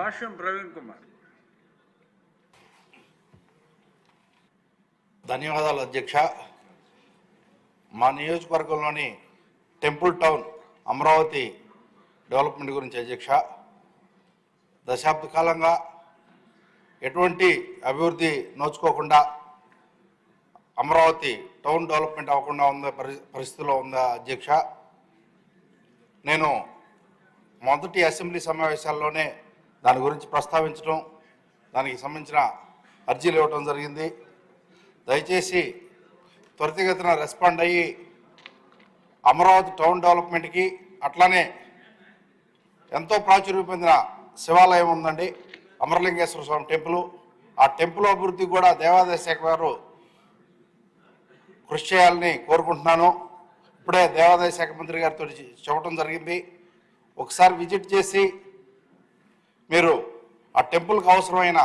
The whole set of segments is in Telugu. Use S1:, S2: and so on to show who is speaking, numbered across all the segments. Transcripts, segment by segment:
S1: భాష్యం ప్రవీణ్ కుమార్.
S2: ధన్యవాదాలు అధ్యక్ష. మా నియోజకవర్గంలోని టెంపుల్ టౌన్ అమరావతి డెవలప్మెంట్ గురించి అధ్యక్ష. దశాబ్ద కాలంగా ఎటువంటి అభివృద్ధి నోచుకోకుండా అమరావతి టౌన్ డెవలప్మెంట్ అవ్వకుండా ఉన్న పరి పరిస్థితిలో ఉందా అధ్యక్ష? నేను మొదటి అసెంబ్లీ సమావేశాల్లోనే దాని గురించి ప్రస్తావించడం దానికి సంబంధించిన అర్జీలు ఇవ్వటం జరిగింది. దయచేసి త్వరితగతిన రెస్పాండ్ అయ్యి అమరావతి టౌన్ డెవలప్మెంట్కి అట్లానే ఎంతో ప్రాచుర్యం పొందిన శివాలయం ఉందండి అమరలింగేశ్వర స్వామి టెంపుల్. ఆ టెంపుల్ అభివృద్ధి కూడా దేవాదాయ శాఖ వారు కృషి చేయాలని కోరుకుంటున్నాను. ఇప్పుడే దేవాదాయ శాఖ మంత్రి గారితో చెప్పడం జరిగింది. ఒకసారి విజిట్ చేసి మీరు ఆ టెంపుల్కి అవసరమైన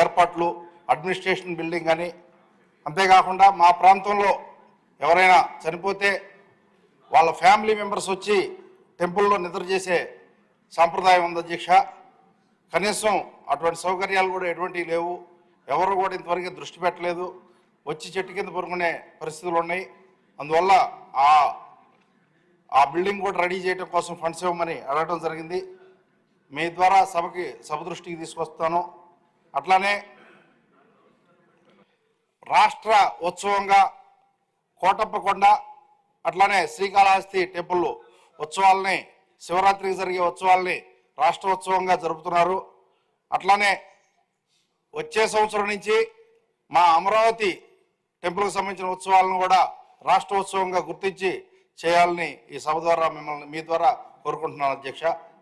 S2: ఏర్పాట్లు అడ్మినిస్ట్రేషన్ బిల్డింగ్ కానీ అంతేకాకుండా మా ప్రాంతంలో ఎవరైనా చనిపోతే వాళ్ళ ఫ్యామిలీ మెంబర్స్ వచ్చి టెంపుల్లో నిద్ర చేసే సాంప్రదాయం ఉంది అధ్యక్ష కనీసం అటువంటి సౌకర్యాలు కూడా ఎటువంటివి లేవు. ఎవరు కూడా ఇంతవరకు దృష్టి పెట్టలేదు. వచ్చి చెట్టు కింద పరుకునే పరిస్థితులు ఉన్నాయి. అందువల్ల ఆ ఆ బిల్డింగ్ కూడా రెడీ చేయడం కోసం ఫండ్స్ ఇవ్వమని అడగడం జరిగింది. మీ ద్వారా సభకి సభ దృష్టికి తీసుకొస్తాను. అట్లానే రాష్ట్ర ఉత్సవంగా కోటప్పకొండ అట్లానే శ్రీకాళహస్తి టెంపుల్ ఉత్సవాలని శివరాత్రికి జరిగే ఉత్సవాల్ని రాష్ట్ర ఉత్సవంగా జరుపుతున్నారు. అట్లానే వచ్చే సంవత్సరం నుంచి మా అమరావతి టెంపుల్కి సంబంధించిన ఉత్సవాలను కూడా రాష్ట్ర ఉత్సవంగా గుర్తించి చేయాలని ఈ సభ ద్వారా మిమ్మల్ని మీ ద్వారా కోరుకుంటున్నాను అధ్యక్ష.